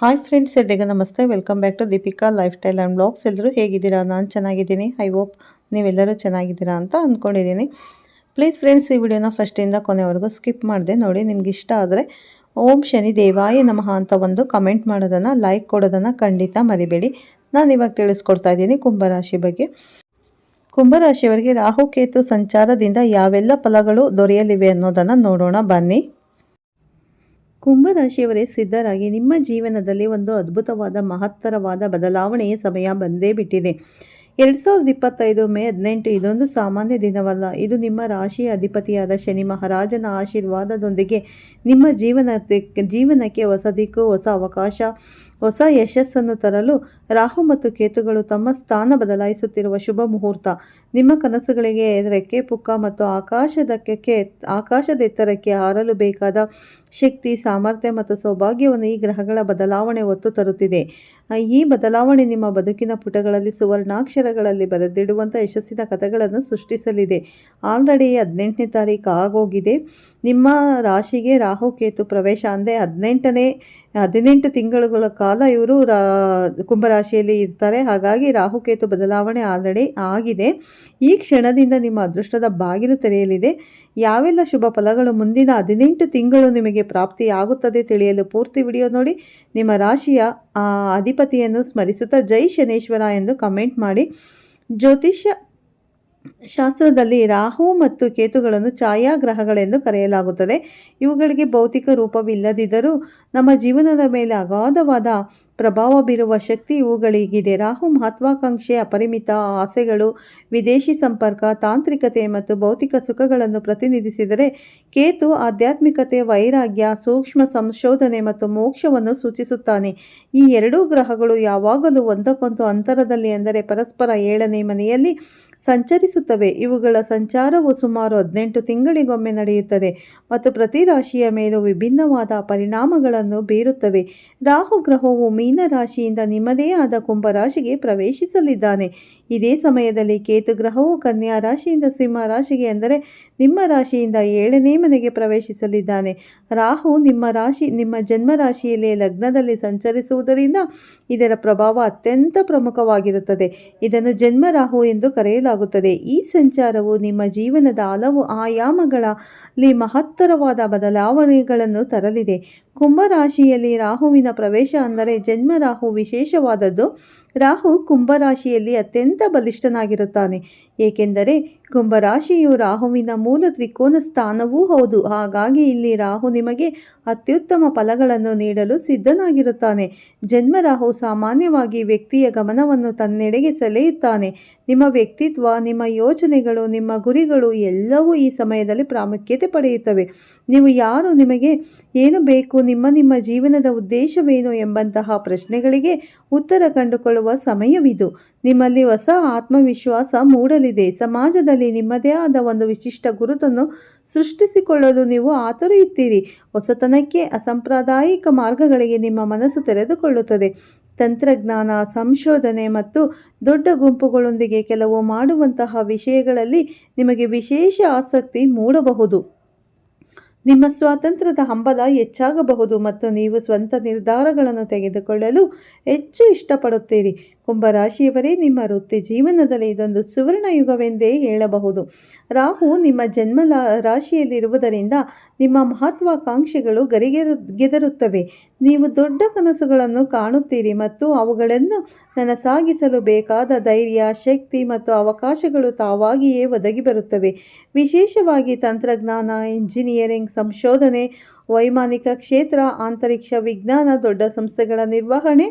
Hi friends ಎಲ್ರಿಗೂ ನಮಸ್ತೆ. Welcome back to Deepika lifestyle and blogs ಎಲ್ಲರೂ ಹೇಗಿದ್ದೀರಾ? ನಾನು ಚೆನ್ನಾಗಿದ್ದೀನಿ. ಐ ಹೋಪ್ ನೀವೆಲ್ಲರೂ ಚೆನ್ನಾಗಿದ್ದೀರಾ ಅಂತ ಅಂದ್ಕೊಂಡಿದ್ದೀನಿ ಪ್ಲೀಸ್ ಫ್ರೆಂಡ್ಸ್ ಈ ವಿಡಿಯೋನ ಫಸ್ಟಿಂದ ಕೊನೆವರೆಗೂ ಸ್ಕಿಪ್ ಮಾಡಿದೆ. ನೋಡಿ, ನಿಮ್ಗೆ ಇಷ್ಟ ಆದರೆ ಓಂ ಶನಿ ದೇವಾಯ ನಮಃ ಅಂತ ಒಂದು ಕಮೆಂಟ್ ಮಾಡೋದನ್ನು ಲೈಕ್ ಕೊಡೋದನ್ನು ಖಂಡಿತ ಮರಿಬೇಡಿ. ನಾನು ಇವಾಗ ತಿಳಿಸ್ಕೊಡ್ತಾ ಇದ್ದೀನಿ ಕುಂಭರಾಶಿ ಬಗ್ಗೆ. ಕುಂಭರಾಶಿಯವರಿಗೆ ರಾಹುಕೇತು ಸಂಚಾರದಿಂದ ಯಾವೆಲ್ಲ ಫಲಗಳು ದೊರೆಯಲಿವೆ ಅನ್ನೋದನ್ನು ನೋಡೋಣ. ಬನ್ನಿ. ಕುಂಭರಾಶಿಯವರೇ ಸಿದ್ಧರಾಗಿ. ನಿಮ್ಮ ಜೀವನದಲ್ಲಿ ಒಂದು ಅದ್ಭುತವಾದ ಮಹತ್ತರವಾದ ಬದಲಾವಣೆಯ ಸಮಯ ಬಂದೇ ಬಿಟ್ಟಿದೆ. ಎರಡು ಸಾವಿರದ ಇಪ್ಪತ್ತೈದು ಮೇ ಹದಿನೆಂಟು ಇದೊಂದು ಸಾಮಾನ್ಯ ದಿನವಲ್ಲ. ಇದು ನಿಮ್ಮ ರಾಶಿಯ ಅಧಿಪತಿಯಾದ ಶನಿ ಮಹಾರಾಜನ ಆಶೀರ್ವಾದದೊಂದಿಗೆ ನಿಮ್ಮ ಜೀವನ ಜೀವನಕ್ಕೆ ಹೊಸ ದಿಕ್ಕು, ಹೊಸ ಅವಕಾಶ, ಹೊಸ ಯಶಸ್ಸನ್ನು ತರಲು ರಾಹು ಮತ್ತು ಕೇತುಗಳು ತಮ್ಮ ಸ್ಥಾನ ಬದಲಾಯಿಸುತ್ತಿರುವ ಶುಭ ಮುಹೂರ್ತ. ನಿಮ್ಮ ಕನಸುಗಳಿಗೆ ರೆಕ್ಕೆ ಪುಕ್ಕ ಮತ್ತು ಆಕಾಶದಕ್ಕೆ ಆಕಾಶದೆತ್ತರಕ್ಕೆ ಹಾರಲು ಬೇಕಾದ ಶಕ್ತಿ, ಸಾಮರ್ಥ್ಯ ಮತ್ತು ಸೌಭಾಗ್ಯವನ್ನು ಈ ಗ್ರಹಗಳ ಬದಲಾವಣೆ ಒತ್ತು ತರುತ್ತಿದೆ. ಈ ಬದಲಾವಣೆ ನಿಮ್ಮ ಬದುಕಿನ ಪುಟಗಳಲ್ಲಿ ಸುವರ್ಣಾಕ್ಷರಗಳಲ್ಲಿ ಬರೆದಿಡುವಂಥ ಯಶಸ್ಸಿನ ಕಥೆಗಳನ್ನು ಸೃಷ್ಟಿಸಲಿದೆ. ಆಲ್ರೆಡಿ ಹದಿನೆಂಟನೇ ತಾರೀಕು ಆಗೋಗಿದೆ. ನಿಮ್ಮ ರಾಶಿಗೆ ರಾಹು ಕೇತು ಪ್ರವೇಶ ಅಂದರೆ ಹದಿನೆಂಟನೇ, ಹದಿನೆಂಟು ತಿಂಗಳುಗಳ ಕಾಲ ಇವರು ರಾ, ಕುಂಭರಾಶಿಯಲ್ಲಿ ಇರ್ತಾರೆ. ಹಾಗಾಗಿ ರಾಹುಕೇತು ಬದಲಾವಣೆ ಆಲ್ರೆಡಿ ಆಗಿದೆ. ಈ ಕ್ಷಣದಿಂದ ನಿಮ್ಮ ಅದೃಷ್ಟದ ಬಾಗಿಲು ತೆರೆಯಲಿದೆ. ಯಾವೆಲ್ಲ ಶುಭ ಫಲಗಳು ಮುಂದಿನ ಹದಿನೆಂಟು ತಿಂಗಳು ನಿಮಗೆ ಪ್ರಾಪ್ತಿಯಾಗುತ್ತದೆ ತಿಳಿಯಲು ಪೂರ್ತಿ ವಿಡಿಯೋ ನೋಡಿ. ನಿಮ್ಮ ರಾಶಿಯ ಅಧಿಪತಿಯನ್ನು ಸ್ಮರಿಸುತ್ತಾ ಜೈ ಶನೇಶ್ವರ ಎಂದು ಕಮೆಂಟ್ ಮಾಡಿ. ಜ್ಯೋತಿಷ್ಯ ಶಾಸ್ತ್ರದಲ್ಲಿ ರಾಹು ಮತ್ತು ಕೇತುಗಳನ್ನು ಛಾಯಾಗ್ರಹಗಳೆಂದು ಕರೆಯಲಾಗುತ್ತದೆ. ಇವುಗಳಿಗೆ ಭೌತಿಕ ರೂಪವಿಲ್ಲದಿದ್ದರೂ ನಮ್ಮ ಜೀವನದ ಮೇಲೆ ಅಗಾಧವಾದ ಪ್ರಭಾವ ಬೀರುವ ಶಕ್ತಿ ಇವುಗಳಿಗಿದೆ. ರಾಹು ಮಹತ್ವಾಕಾಂಕ್ಷೆ ಅಪರಿಮಿತ ಆಸೆಗಳು, ವಿದೇಶಿ ಸಂಪರ್ಕ, ತಾಂತ್ರಿಕತೆ ಮತ್ತು ಭೌತಿಕ ಸುಖಗಳನ್ನು ಪ್ರತಿನಿಧಿಸಿದರೆ ಕೇತು ಆಧ್ಯಾತ್ಮಿಕತೆ, ವೈರಾಗ್ಯ, ಸೂಕ್ಷ್ಮ ಸಂಶೋಧನೆ ಮತ್ತು ಮೋಕ್ಷವನ್ನು ಸೂಚಿಸುತ್ತಾನೆ. ಈ ಎರಡೂ ಗ್ರಹಗಳು ಯಾವಾಗಲೂ ಒಂದಕ್ಕೊಂದು ಅಂತರದಲ್ಲಿ ಅಂದರೆ ಪರಸ್ಪರ ಏಳನೇ ಮನೆಯಲ್ಲಿ ಸಂಚರಿಸುತ್ತವೆ. ಇವುಗಳ ಸಂಚಾರವು ಸುಮಾರು ಹದಿನೆಂಟು ತಿಂಗಳಿಗೊಮ್ಮೆ ನಡೆಯುತ್ತದೆ ಮತ್ತು ಪ್ರತಿ ರಾಶಿಯ ಮೇಲೂ ವಿಭಿನ್ನವಾದ ಪರಿಣಾಮಗಳನ್ನು ಬೀರುತ್ತವೆ. ರಾಹು ಗ್ರಹವು ಮೀನ ರಾಶಿಯಿಂದ ನಿಮ್ಮದೇ ಆದ ಕುಂಭರಾಶಿಗೆ ಪ್ರವೇಶಿಸಲಿದ್ದಾನೆ. ಇದೇ ಸಮಯದಲ್ಲಿ ಕೇತು ಗ್ರಹವು ಕನ್ಯಾ ರಾಶಿಯಿಂದ ಸಿಂಹ ರಾಶಿಗೆ ಅಂದರೆ ನಿಮ್ಮ ರಾಶಿಯಿಂದ ಏಳನೇ ಮನೆಗೆ ಪ್ರವೇಶಿಸಲಿದ್ದಾನೆ. ರಾಹು ನಿಮ್ಮ ರಾಶಿ, ನಿಮ್ಮ ಜನ್ಮ ರಾಶಿಯಲ್ಲಿ ಲಗ್ನದಲ್ಲಿ ಸಂಚರಿಸುವುದರಿಂದ ಇದರ ಪ್ರಭಾವ ಅತ್ಯಂತ ಪ್ರಮುಖವಾಗಿರುತ್ತದೆ. ಇದನ್ನು ಜನ್ಮ ರಾಹು ಎಂದು ಕರೆಯಲಾಗುತ್ತದೆ. ಈ ಸಂಚಾರವು ನಿಮ್ಮ ಜೀವನದ ಹಲವು ಆಯಾಮಗಳಲ್ಲಿ ಮಹತ್ತರವಾದ ಬದಲಾವಣೆಗಳನ್ನು ತರಲಿದೆ. ಕುಂಭರಾಶಿಯಲ್ಲಿ ರಾಹುವಿನ ಪ್ರವೇಶ ಅಂದರೆ ಜನ್ಮ ರಾಹು ವಿಶೇಷವಾದದ್ದು. ರಾಹು ಕುಂಭರಾಶಿಯಲ್ಲಿ ಅತ್ಯಂತ ಬಲಿಷ್ಠನಾಗಿರುತ್ತಾನೆ. ಏಕೆಂದರೆ ಕುಂಭರಾಶಿಯು ರಾಹುವಿನ ಮೂಲ ತ್ರಿಕೋನ ಸ್ಥಾನವೂ ಹೌದು. ಹಾಗಾಗಿ ಇಲ್ಲಿ ರಾಹು ನಿಮಗೆ ಅತ್ಯುತ್ತಮ ಫಲಗಳನ್ನು ನೀಡಲು ಸಿದ್ಧನಾಗಿರುತ್ತಾನೆ. ಜನ್ಮರಾಹು ಸಾಮಾನ್ಯವಾಗಿ ವ್ಯಕ್ತಿಯ ಗಮನವನ್ನು ತನ್ನೆಡೆಗೆ ಸೆಳೆಯುತ್ತಾನೆ. ನಿಮ್ಮ ವ್ಯಕ್ತಿತ್ವ, ನಿಮ್ಮ ಯೋಚನೆಗಳು, ನಿಮ್ಮ ಗುರಿಗಳು ಎಲ್ಲವೂ ಈ ಸಮಯದಲ್ಲಿ ಪ್ರಾಮುಖ್ಯತೆ ಪಡೆಯುತ್ತವೆ. ನೀವು ಯಾರು? ನಿಮಗೆ ಏನು ಬೇಕು? ನಿಮ್ಮ ನಿಮ್ಮ ಜೀವನದ ಉದ್ದೇಶವೇನು ಎಂಬಂತಹ ಪ್ರಶ್ನೆಗಳಿಗೆ ಉತ್ತರ ಕಂಡುಕೊಳ್ಳುವ ಸಮಯವಿದು. ನಿಮ್ಮಲ್ಲಿ ಹೊಸ ಆತ್ಮವಿಶ್ವಾಸ ಮೂಡಲಿದೆ. ಸಮಾಜದಲ್ಲಿ ನಿಮ್ಮದೇ ಆದ ಒಂದು ವಿಶಿಷ್ಟ ಗುರುತನ್ನು ಸೃಷ್ಟಿಸಿಕೊಳ್ಳಲು ನೀವು ಆತುರಿಯುತ್ತೀರಿ. ಹೊಸತನಕ್ಕೆ ಅಸಾಂಪ್ರದಾಯಿಕ ಮಾರ್ಗಗಳಿಗೆ ನಿಮ್ಮ ಮನಸ್ಸು ತೆರೆದುಕೊಳ್ಳುತ್ತದೆ. ತಂತ್ರಜ್ಞಾನ, ಸಂಶೋಧನೆ ಮತ್ತು ದೊಡ್ಡ ಗುಂಪುಗಳೊಂದಿಗೆ ಕೆಲವು ಮಾಡುವಂತಹ ವಿಷಯಗಳಲ್ಲಿ ನಿಮಗೆ ವಿಶೇಷ ಆಸಕ್ತಿ ಮೂಡಬಹುದು. ನಿಮ್ಮ ಸ್ವಾತಂತ್ರ್ಯದ ಹಂಬಲ ಹೆಚ್ಚಾಗಬಹುದು ಮತ್ತು ನೀವು ಸ್ವಂತ ನಿರ್ಧಾರಗಳನ್ನು ತೆಗೆದುಕೊಳ್ಳಲು ಹೆಚ್ಚು ಇಷ್ಟಪಡುತ್ತೀರಿ. ಕುಂಭರಾಶಿಯವರೇ, ನಿಮ್ಮ ವೃತ್ತಿ ಜೀವನದಲ್ಲಿ ಇದೊಂದು ಸುವರ್ಣ ಯುಗವೆಂದೇ ಹೇಳಬಹುದು. ರಾಹು ನಿಮ್ಮ ಜನ್ಮ ರಾಶಿಯಲ್ಲಿರುವುದರಿಂದ ನಿಮ್ಮ ಮಹತ್ವಾಕಾಂಕ್ಷೆಗಳು ಗರಿಗೆರು ನೀವು ದೊಡ್ಡ ಕನಸುಗಳನ್ನು ಕಾಣುತ್ತೀರಿ ಮತ್ತು ಅವುಗಳನ್ನು ನನಸಾಗಿಸಲು ಬೇಕಾದ ಧೈರ್ಯ, ಶಕ್ತಿ ಮತ್ತು ಅವಕಾಶಗಳು ತಾವಾಗಿಯೇ ಒದಗಿ ಬರುತ್ತವೆ. ವಿಶೇಷವಾಗಿ ತಂತ್ರಜ್ಞಾನ, ಇಂಜಿನಿಯರಿಂಗ್, ಸಂಶೋಧನೆ, ವೈಮಾನಿಕ ಕ್ಷೇತ್ರ ಅಂತರಿಕ್ಷ ವಿಜ್ಞಾನ, ದೊಡ್ಡ ಸಂಸ್ಥೆಗಳ ನಿರ್ವಹಣೆ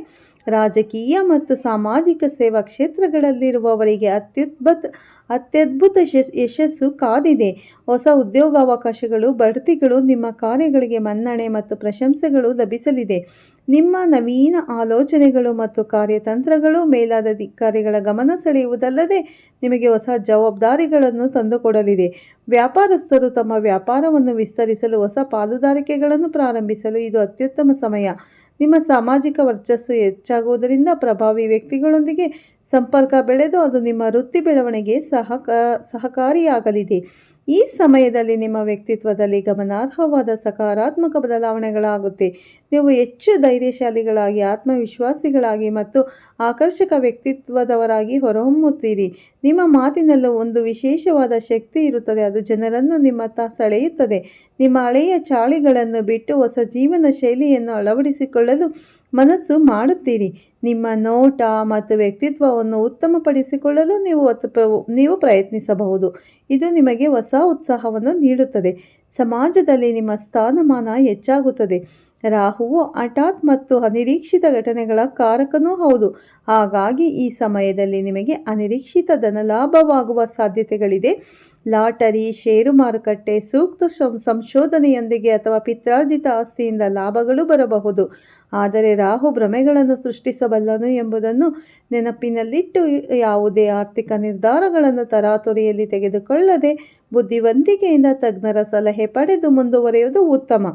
ರಾಜಕೀಯ ಮತ್ತು ಸಾಮಾಜಿಕ ಸೇವಾ ಕ್ಷೇತ್ರಗಳಲ್ಲಿರುವವರಿಗೆ ಅತ್ಯುದ್ಭುತ, ಅತ್ಯದ್ಭುತ ಯಶಸ್ಸು ಕಾದಿದೆ. ಹೊಸ ಉದ್ಯೋಗಾವಕಾಶಗಳು, ಬಡ್ತಿಗಳು, ನಿಮ್ಮ ಕಾರ್ಯಗಳಿಗೆ ಮನ್ನಣೆ ಮತ್ತು ಪ್ರಶಂಸೆಗಳು ಲಭಿಸಲಿದೆ. ನಿಮ್ಮ ನವೀನ ಆಲೋಚನೆಗಳು ಮತ್ತು ಕಾರ್ಯತಂತ್ರಗಳು ಮೇಲಾಧಿಕಾರಿಗಳ ಗಮನ ಸೆಳೆಯುವುದಲ್ಲದೆ ನಿಮಗೆ ಹೊಸ ಜವಾಬ್ದಾರಿಗಳನ್ನು ತಂದುಕೊಡಲಿದೆ. ವ್ಯಾಪಾರಸ್ಥರು ತಮ್ಮ ವ್ಯಾಪಾರವನ್ನು ವಿಸ್ತರಿಸಲು ಹೊಸ ಪಾಲುದಾರಿಕೆಗಳನ್ನು ಪ್ರಾರಂಭಿಸಲು ಇದು ಅತ್ಯುತ್ತಮ ಸಮಯ. ನಿಮ್ಮ ಸಾಮಾಜಿಕ ವರ್ಚಸ್ಸು ಹೆಚ್ಚಾಗುವುದರಿಂದ ಪ್ರಭಾವಿ ವ್ಯಕ್ತಿಗಳೊಂದಿಗೆ ಸಂಪರ್ಕ ಬೆಳೆದು ಅದು ನಿಮ್ಮ ವೃತ್ತಿ ಬೆಳವಣಿಗೆ ಸಹಕ ಸಹಕಾರಿಯಾಗಲಿದೆ. ಈ ಸಮಯದಲ್ಲಿ ನಿಮ್ಮ ವ್ಯಕ್ತಿತ್ವದಲ್ಲಿ ಗಮನಾರ್ಹವಾದ ಸಕಾರಾತ್ಮಕ ಬದಲಾವಣೆಗಳಾಗುತ್ತೆ. ನೀವು ಹೆಚ್ಚು ಧೈರ್ಯಶಾಲಿಗಳಾಗಿ, ಆತ್ಮವಿಶ್ವಾಸಿಗಳಾಗಿ ಮತ್ತು ಆಕರ್ಷಕ ವ್ಯಕ್ತಿತ್ವದವರಾಗಿ ಹೊರಹೊಮ್ಮುತ್ತೀರಿ. ನಿಮ್ಮ ಮಾತಿನಲ್ಲೂ ಒಂದು ವಿಶೇಷವಾದ ಶಕ್ತಿ ಇರುತ್ತದೆ. ಅದು ಜನರನ್ನು ನಿಮ್ಮತ್ತ ಸೆಳೆಯುತ್ತದೆ. ನಿಮ್ಮ ಹಳೆಯ ಚಾಳಿಗಳನ್ನು ಬಿಟ್ಟು ಹೊಸ ಜೀವನ ಶೈಲಿಯನ್ನು ಅಳವಡಿಸಿಕೊಳ್ಳಲು ಮನಸ್ಸು ಮಾಡುತ್ತೀರಿ. ನಿಮ್ಮ ನೋಟ ಮತ್ತು ವ್ಯಕ್ತಿತ್ವವನ್ನು ಉತ್ತಮಪಡಿಸಿಕೊಳ್ಳಲು ನೀವು ನೀವು ಪ್ರಯತ್ನಿಸಬಹುದು. ಇದು ನಿಮಗೆ ಹೊಸ ಉತ್ಸಾಹವನ್ನು ನೀಡುತ್ತದೆ. ಸಮಾಜದಲ್ಲಿ ನಿಮ್ಮ ಸ್ಥಾನಮಾನ ಹೆಚ್ಚಾಗುತ್ತದೆ. ರಾಹುವು ಹಠಾತ್ ಮತ್ತು ಅನಿರೀಕ್ಷಿತ ಘಟನೆಗಳ ಕಾರಕನೂ ಹೌದು. ಹಾಗಾಗಿ ಈ ಸಮಯದಲ್ಲಿ ನಿಮಗೆ ಅನಿರೀಕ್ಷಿತ ಧನಲಾಭವಾಗುವ ಸಾಧ್ಯತೆಗಳಿದೆ. ಲಾಟರಿ, ಷೇರು ಮಾರುಕಟ್ಟೆ, ಸೂಕ್ತ ಸಂಶೋಧನೆಯೊಂದಿಗೆ ಅಥವಾ ಪಿತ್ರಾರ್ಜಿತ ಆಸ್ತಿಯಿಂದ ಲಾಭಗಳು ಬರಬಹುದು. ಆದರೆ ರಾಹು ಭ್ರಮೆಗಳನ್ನು ಸೃಷ್ಟಿಸಬಲ್ಲನು ಎಂಬುದನ್ನು ನೆನಪಿನಲ್ಲಿಟ್ಟು ಯಾವುದೇ ಆರ್ಥಿಕ ನಿರ್ಧಾರಗಳನ್ನು ತರಾತುರಿಯಲ್ಲಿ ತೆಗೆದುಕೊಳ್ಳದೆ ಬುದ್ಧಿವಂತಿಕೆಯಿಂದ ತಜ್ಞರ ಸಲಹೆ ಪಡೆದು ಮುಂದುವರೆಯುವುದು ಉತ್ತಮ.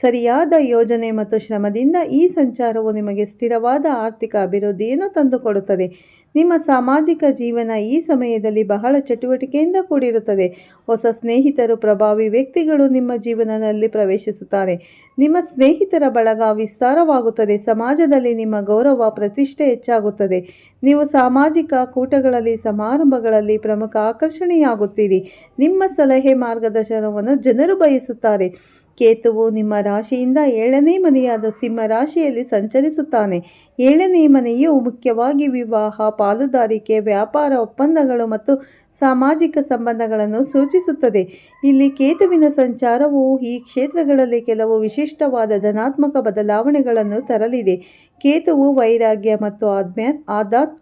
ಸರಿಯಾದ ಯೋಜನೆ ಮತ್ತು ಶ್ರಮದಿಂದ ಈ ಸಂಚಾರವು ನಿಮಗೆ ಸ್ಥಿರವಾದ ಆರ್ಥಿಕ ಅಭಿವೃದ್ಧಿಯನ್ನು ತಂದುಕೊಡುತ್ತದೆ. ನಿಮ್ಮ ಸಾಮಾಜಿಕ ಜೀವನ ಈ ಸಮಯದಲ್ಲಿ ಬಹಳ ಚಟುವಟಿಕೆಯಿಂದ ಕೂಡಿರುತ್ತದೆ. ಹೊಸ ಸ್ನೇಹಿತರು, ಪ್ರಭಾವಿ ವ್ಯಕ್ತಿಗಳು ನಿಮ್ಮ ಜೀವನದಲ್ಲಿ ಪ್ರವೇಶಿಸುತ್ತಾರೆ. ನಿಮ್ಮ ಸ್ನೇಹಿತರ ಬಳಗ ವಿಸ್ತಾರವಾಗುತ್ತದೆ. ಸಮಾಜದಲ್ಲಿ ನಿಮ್ಮ ಗೌರವ, ಪ್ರತಿಷ್ಠೆ ಹೆಚ್ಚಾಗುತ್ತದೆ. ನೀವು ಸಾಮಾಜಿಕ ಕೂಟಗಳಲ್ಲಿ, ಸಮಾರಂಭಗಳಲ್ಲಿ ಪ್ರಮುಖ ಆಕರ್ಷಣೆಯಾಗುತ್ತೀರಿ. ನಿಮ್ಮ ಸಲಹೆ ಮಾರ್ಗದರ್ಶನವನ್ನು ಜನರು ಬಯಸುತ್ತಾರೆ. ಕೇತುವು ನಿಮ್ಮ ರಾಶಿಯಿಂದ ಏಳನೇ ಮನೆಯಾದ ಸಿಂಹ ರಾಶಿಯಲ್ಲಿ ಸಂಚರಿಸುತ್ತಾನೆ. ಏಳನೇ ಮನೆಯು ಮುಖ್ಯವಾಗಿ ವಿವಾಹ, ಪಾಲುದಾರಿಕೆ, ವ್ಯಾಪಾರ ಒಪ್ಪಂದಗಳು ಮತ್ತು ಸಾಮಾಜಿಕ ಸಂಬಂಧಗಳನ್ನು ಸೂಚಿಸುತ್ತದೆ. ಇಲ್ಲಿ ಕೇತುವಿನ ಸಂಚಾರವು ಈ ಕ್ಷೇತ್ರಗಳಲ್ಲಿ ಕೆಲವು ವಿಶಿಷ್ಟವಾದ ಧನಾತ್ಮಕ ಬದಲಾವಣೆಗಳನ್ನು ತರಲಿದೆ. ಕೇತುವು ವೈರಾಗ್ಯ ಮತ್ತು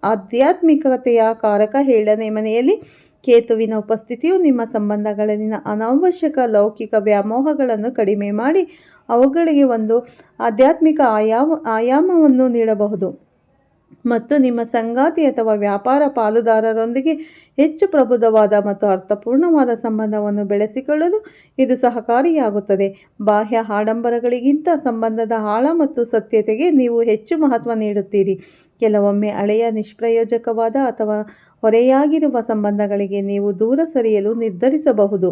ಆಧ್ಯಾತ್ಮಿಕತೆಯ ಕಾರಕ ಏಳನೇ ಮನೆಯಲ್ಲಿ ಕೇತುವಿನ ಉಪಸ್ಥಿತಿಯು ನಿಮ್ಮ ಸಂಬಂಧಗಳಲ್ಲಿನ ಅನಾವಶ್ಯಕ ಲೌಕಿಕ ವ್ಯಾಮೋಹಗಳನ್ನು ಕಡಿಮೆ ಮಾಡಿ ಅವುಗಳಿಗೆ ಒಂದು ಆಧ್ಯಾತ್ಮಿಕ ಆಯಾಮ, ಆಯಾಮವನ್ನು ನೀಡಬಹುದು. ಮತ್ತು ನಿಮ್ಮ ಸಂಗಾತಿ ಅಥವಾ ವ್ಯಾಪಾರ ಪಾಲುದಾರರೊಂದಿಗೆ ಹೆಚ್ಚು ಪ್ರಬುದ್ಧವಾದ ಮತ್ತು ಅರ್ಥಪೂರ್ಣವಾದ ಸಂಬಂಧವನ್ನು ಬೆಳೆಸಿಕೊಳ್ಳಲು ಇದು ಸಹಕಾರಿಯಾಗುತ್ತದೆ. ಬಾಹ್ಯ ಆಡಂಬರಗಳಿಗಿಂತ ಸಂಬಂಧದ ಆಳ ಮತ್ತು ಸತ್ಯತೆಗೆ ನೀವು ಹೆಚ್ಚು ಮಹತ್ವ ನೀಡುತ್ತೀರಿ. ಕೆಲವೊಮ್ಮೆ ಹಳೆಯ ನಿಷ್ಪ್ರಯೋಜಕವಾದ ಅಥವಾ ಹೊರೆಯಾಗಿರುವ ಸಂಬಂಧಗಳಿಗೆ ನೀವು ದೂರ ಸರಿಯಲು ನಿರ್ಧರಿಸಬಹುದು.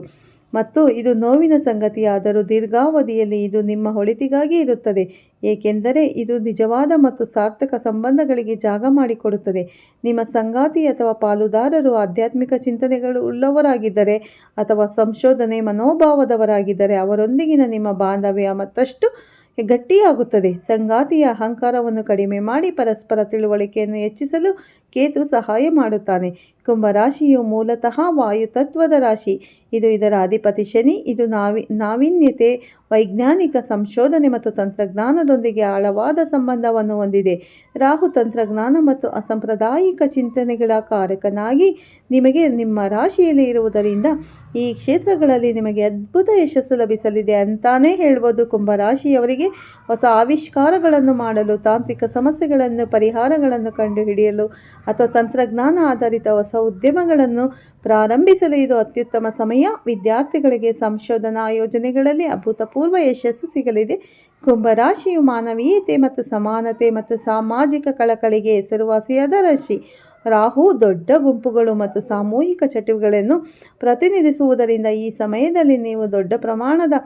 ಮತ್ತು ಇದು ನೋವಿನ ಸಂಗತಿಯಾದರೂ ದೀರ್ಘಾವಧಿಯಲ್ಲಿ ಇದು ನಿಮ್ಮ ಒಳಿತಿಗಾಗಿ ಇರುತ್ತದೆ, ಏಕೆಂದರೆ ಇದು ನಿಜವಾದ ಮತ್ತು ಸಾರ್ಥಕ ಸಂಬಂಧಗಳಿಗೆ ಜಾಗ ಮಾಡಿಕೊಡುತ್ತದೆ. ನಿಮ್ಮ ಸಂಗಾತಿ ಅಥವಾ ಪಾಲುದಾರರು ಆಧ್ಯಾತ್ಮಿಕ ಚಿಂತನೆಗಳು ಉಳ್ಳವರಾಗಿದ್ದರೆ ಅಥವಾ ಸಂಶೋಧನೆ ಮನೋಭಾವದವರಾಗಿದ್ದರೆ ಅವರೊಂದಿಗಿನ ನಿಮ್ಮ ಬಾಂಧವ್ಯ ಮತ್ತಷ್ಟು ಗಟ್ಟಿಯಾಗುತ್ತದೆ. ಸಂಗಾತಿಯ ಅಹಂಕಾರವನ್ನು ಕಡಿಮೆ ಮಾಡಿ ಪರಸ್ಪರ ತಿಳುವಳಿಕೆಯನ್ನು ಹೆಚ್ಚಿಸಲು ಕೇತು ಸಹಾಯ ಮಾಡುತ್ತಾನೆ. ಕುಂಭರಾಶಿಯು ಮೂಲತಃ ವಾಯುತತ್ವದ ರಾಶಿ. ಇದು ಇದರ ಅಧಿಪತಿ ಶನಿ. ಇದು ನಾವಿ, ನಾವೀನ್ಯತೆ, ವೈಜ್ಞಾನಿಕ ಸಂಶೋಧನೆ ಮತ್ತು ತಂತ್ರಜ್ಞಾನದೊಂದಿಗೆ ಆಳವಾದ ಸಂಬಂಧವನ್ನು ಹೊಂದಿದೆ. ರಾಹು ತಂತ್ರಜ್ಞಾನ ಮತ್ತು ಅಸಾಂಪ್ರದಾಯಿಕ ಚಿಂತನೆಗಳ ಕಾರಕನಾಗಿ ನಿಮಗೆ ನಿಮ್ಮ ರಾಶಿಯಲ್ಲಿ ಇರುವುದರಿಂದ ಈ ಕ್ಷೇತ್ರಗಳಲ್ಲಿ ನಿಮಗೆ ಅದ್ಭುತ ಯಶಸ್ಸು ಲಭಿಸಲಿದೆ ಅಂತಾನೇ ಹೇಳ್ಬೋದು. ಕುಂಭರಾಶಿಯವರಿಗೆ ಹೊಸ ಆವಿಷ್ಕಾರಗಳನ್ನು ಮಾಡಲು ತಾಂತ್ರಿಕ ಸಮಸ್ಯೆಗಳನ್ನು, ಪರಿಹಾರಗಳನ್ನು ಕಂಡುಹಿಡಿಯಲು ಅಥವಾ ತಂತ್ರಜ್ಞಾನ ಆಧಾರಿತ ಹೊಸ ಉದ್ಯಮಗಳನ್ನು ಪ್ರಾರಂಭಿಸಲು ಇದು ಅತ್ಯುತ್ತಮ ಸಮಯ. ವಿದ್ಯಾರ್ಥಿಗಳಿಗೆ ಸಂಶೋಧನಾ ಯೋಜನೆಗಳಲ್ಲಿ ಅಭೂತಪೂರ್ವ ಯಶಸ್ಸು ಸಿಗಲಿದೆ. ಕುಂಭರಾಶಿಯು ಮಾನವೀಯತೆ ಮತ್ತು ಸಮಾನತೆ ಮತ್ತು ಸಾಮಾಜಿಕ ಕಳಕಳಿಗೆ ಹೆಸರುವಾಸಿಯಾದ ರಾಶಿ. ರಾಹು ದೊಡ್ಡ ಗುಂಪುಗಳು ಮತ್ತು ಸಾಮೂಹಿಕ ಚಟುವಟಿಕೆಗಳನ್ನು ಪ್ರತಿನಿಧಿಸುವುದರಿಂದ ಈ ಸಮಯದಲ್ಲಿ ನೀವು ದೊಡ್ಡ ಪ್ರಮಾಣದ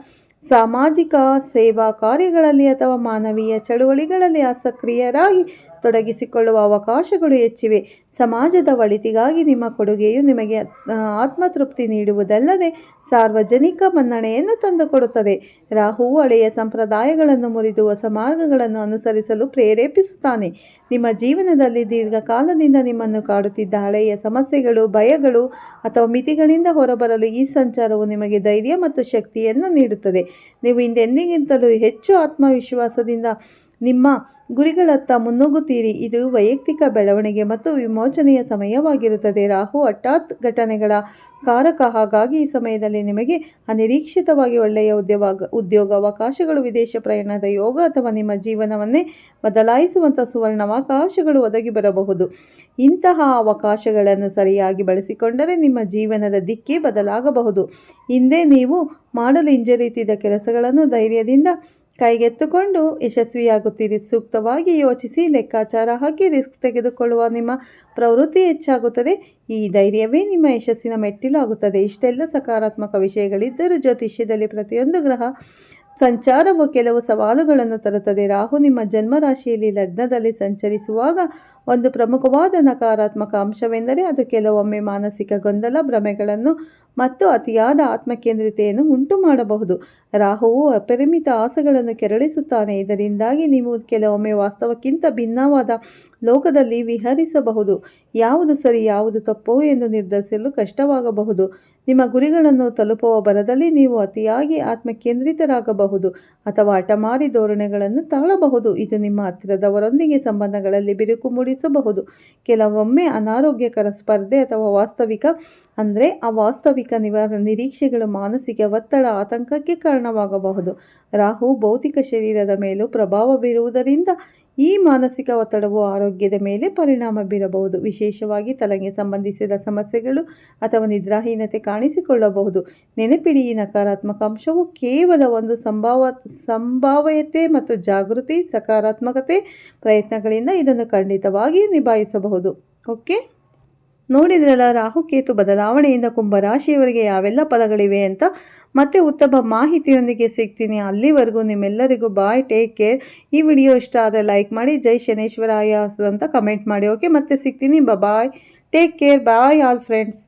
ಸಾಮಾಜಿಕ ಸೇವಾ ಕಾರ್ಯಗಳಲ್ಲಿ ಅಥವಾ ಮಾನವೀಯ ಚಳುವಳಿಗಳಲ್ಲಿ ಸಕ್ರಿಯರಾಗಿ ತೊಡಗಿಸಿಕೊಳ್ಳುವ ಅವಕಾಶಗಳು ಹೆಚ್ಚಿವೆ. ಸಮಾಜದ ಒಳಿತಿಗಾಗಿ ನಿಮ್ಮ ಕೊಡುಗೆಯು ನಿಮಗೆ ಆತ್ಮತೃಪ್ತಿ ನೀಡುವುದಲ್ಲದೆ ಸಾರ್ವಜನಿಕ ಮನ್ನಣೆಯನ್ನು ತಂದುಕೊಡುತ್ತದೆ. ರಾಹು ಹಳೆಯ ಸಂಪ್ರದಾಯಗಳನ್ನು ಮುರಿದು ಹೊಸ ಮಾರ್ಗಗಳನ್ನು ಅನುಸರಿಸಲು ಪ್ರೇರೇಪಿಸುತ್ತಾನೆ. ನಿಮ್ಮ ಜೀವನದಲ್ಲಿ ದೀರ್ಘಕಾಲದಿಂದ ನಿಮ್ಮನ್ನು ಕಾಡುತ್ತಿದ್ದ ಹಳೆಯ ಸಮಸ್ಯೆಗಳು, ಭಯಗಳು ಅಥವಾ ಮಿತಿಗಳಿಂದ ಹೊರಬರಲು ಈ ಸಂಚಾರವು ನಿಮಗೆ ಧೈರ್ಯ ಮತ್ತು ಶಕ್ತಿಯನ್ನು ನೀಡುತ್ತದೆ. ನೀವು ಹಿಂದೆಂದಿಗಿಂತಲೂ ಹೆಚ್ಚು ಆತ್ಮವಿಶ್ವಾಸದಿಂದ ನಿಮ್ಮ ಗುರಿಗಳತ್ತ ಮುನ್ನುಗ್ಗುತ್ತೀರಿ. ಇದು ವೈಯಕ್ತಿಕ ಬೆಳವಣಿಗೆ ಮತ್ತು ವಿಮೋಚನೆಯ ಸಮಯವಾಗಿರುತ್ತದೆ. ರಾಹು ಹಠಾತ್ ಘಟನೆಗಳ ಕಾರಕ. ಹಾಗಾಗಿ ಈ ಸಮಯದಲ್ಲಿ ನಿಮಗೆ ಅನಿರೀಕ್ಷಿತವಾಗಿ ಒಳ್ಳೆಯ ಉದ್ಯೋಗ ಅವಕಾಶಗಳು, ವಿದೇಶ ಪ್ರಯಾಣದ ಯೋಗ ಅಥವಾ ನಿಮ್ಮ ಜೀವನವನ್ನೇ ಬದಲಾಯಿಸುವಂಥ ಸುವರ್ಣಾವಕಾಶಗಳು ಒದಗಿ ಬರಬಹುದು. ಇಂತಹ ಅವಕಾಶಗಳನ್ನು ಸರಿಯಾಗಿ ಬಳಸಿಕೊಂಡರೆ ನಿಮ್ಮ ಜೀವನದ ದಿಕ್ಕೇ ಬದಲಾಗಬಹುದು. ಹಿಂದೆ ನೀವು ಮಾಡಲು ಹಿಂಜರಿತಿದ್ದ ಕೆಲಸಗಳನ್ನು ಧೈರ್ಯದಿಂದ ಕೈಗೆತ್ತಿಕೊಂಡು ಯಶಸ್ವಿಯಾಗುತ್ತೀರಿ. ಸೂಕ್ತವಾಗಿ ಯೋಚಿಸಿ, ಲೆಕ್ಕಾಚಾರ ಹಾಕಿ, ರಿಸ್ಕ್ ತೆಗೆದುಕೊಳ್ಳುವ ನಿಮ್ಮ ಪ್ರವೃತ್ತಿ ಹೆಚ್ಚಾಗುತ್ತದೆ. ಈ ಧೈರ್ಯವೇ ನಿಮ್ಮ ಯಶಸ್ಸಿನ ಮೆಟ್ಟಿಲಾಗುತ್ತದೆ. ಇಷ್ಟೆಲ್ಲ ಸಕಾರಾತ್ಮಕ ವಿಷಯಗಳಿದ್ದರೂ ಜ್ಯೋತಿಷ್ಯದಲ್ಲಿ ಪ್ರತಿಯೊಂದು ಗ್ರಹ ಸಂಚಾರವು ಕೆಲವು ಸವಾಲುಗಳನ್ನು ತರುತ್ತದೆ. ರಾಹು ನಿಮ್ಮ ಜನ್ಮರಾಶಿಯಲ್ಲಿ ಲಗ್ನದಲ್ಲಿ ಸಂಚರಿಸುವಾಗ ಒಂದು ಪ್ರಮುಖವಾದ ನಕಾರಾತ್ಮಕ ಅಂಶವೆಂದರೆ ಅದು ಕೆಲವೊಮ್ಮೆ ಮಾನಸಿಕ ಗೊಂದಲ, ಭ್ರಮೆಗಳನ್ನು ಮತ್ತು ಅತಿಯಾದ ಆತ್ಮಕೇಂದ್ರಿತೆಯನ್ನು ಉಂಟು ಮಾಡಬಹುದು ರಾಹುವು ಅಪರಿಮಿತ ಆಸೆಗಳನ್ನು ಕೆರಳಿಸುತ್ತಾನೆ. ಇದರಿಂದಾಗಿ ನೀವು ಕೆಲವೊಮ್ಮೆ ವಾಸ್ತವಕ್ಕಿಂತ ಭಿನ್ನವಾದ ಲೋಕದಲ್ಲಿ ವಿಹರಿಸಬಹುದು. ಯಾವುದು ಸರಿ, ಯಾವುದು ತಪ್ಪು ಎಂದು ನಿರ್ಧರಿಸಲು ಕಷ್ಟವಾಗಬಹುದು. ನಿಮ್ಮ ಗುರಿಗಳನ್ನು ತಲುಪುವ ಬರದಲ್ಲಿ ನೀವು ಅತಿಯಾಗಿ ಆತ್ಮಕೇಂದ್ರಿತರಾಗಬಹುದು ಅಥವಾ ಹಠಮಾರಿ ಧೋರಣೆಗಳನ್ನು ತಾಳಬಹುದು. ಇದು ನಿಮ್ಮ ಹತ್ತಿರದವರೊಂದಿಗೆ ಸಂಬಂಧಗಳಲ್ಲಿ ಬಿರುಕು ಮೂಡಿಸಬಹುದು. ಕೆಲವೊಮ್ಮೆ ಅನಾರೋಗ್ಯಕರ ಸ್ಪರ್ಧೆ ಅಥವಾ ವಾಸ್ತವಿಕ, ಅಂದರೆ ಅವಾಸ್ತವಿಕ ನಿವಾರ ನಿರೀಕ್ಷೆಗಳು ಮಾನಸಿಕ ಒತ್ತಡ ಆತಂಕಕ್ಕೆ ಕಾರಣವಾಗಬಹುದು. ರಾಹು ಭೌತಿಕ ಶರೀರದ ಮೇಲೂ ಪ್ರಭಾವ ಬೀರುವುದರಿಂದ ಈ ಮಾನಸಿಕ ಒತ್ತಡವು ಆರೋಗ್ಯದ ಮೇಲೆ ಪರಿಣಾಮ ಬೀರಬಹುದು. ವಿಶೇಷವಾಗಿ ತಲೆಗೆ ಸಂಬಂಧಿಸಿದ ಸಮಸ್ಯೆಗಳು ಅಥವಾ ನಿದ್ರಾಹೀನತೆ ಕಾಣಿಸಿಕೊಳ್ಳಬಹುದು. ನೆನಪಿಡಿ, ಈ ನಕಾರಾತ್ಮಕ ಅಂಶವು ಕೇವಲ ಒಂದು ಸಂಭಾವ, ಸಂಭಾವ್ಯತೆ ಮತ್ತು ಜಾಗೃತಿ, ಸಕಾರಾತ್ಮಕತೆ ಪ್ರಯತ್ನಗಳಿಂದ ಇದನ್ನು ಖಂಡಿತವಾಗಿಯೂ ನಿಭಾಯಿಸಬಹುದು. ಓಕೆ? ನೋಡಿದ್ರಲ್ಲ, ರಾಹುಕೇತು ಬದಲಾವಣೆಯಿಂದ ಕುಂಭರಾಶಿಯವರಿಗೆ ಯಾವೆಲ್ಲ ಪದಗಳಿವೆ ಅಂತ? ಮತ್ತೆ ಉತ್ತಮ ಮಾಹಿತಿಯೊಂದಿಗೆ ಸಿಗ್ತೀನಿ. ಅಲ್ಲಿವರೆಗೂ ನಿಮ್ಮೆಲ್ಲರಿಗೂ ಬಾಯ್ ಟೇಕ್ ಕೇರ್ ಈ ವಿಡಿಯೋ ಇಷ್ಟ ಆದರೆ ಲೈಕ್ ಮಾಡಿ, ಜೈ ಶನೇಶ್ವರಾಯ ಅಂತ ಕಮೆಂಟ್ ಮಾಡಿ. ಓಕೆ ಮತ್ತೆ ಸಿಗ್ತೀನಿ. Bye take care bye all friends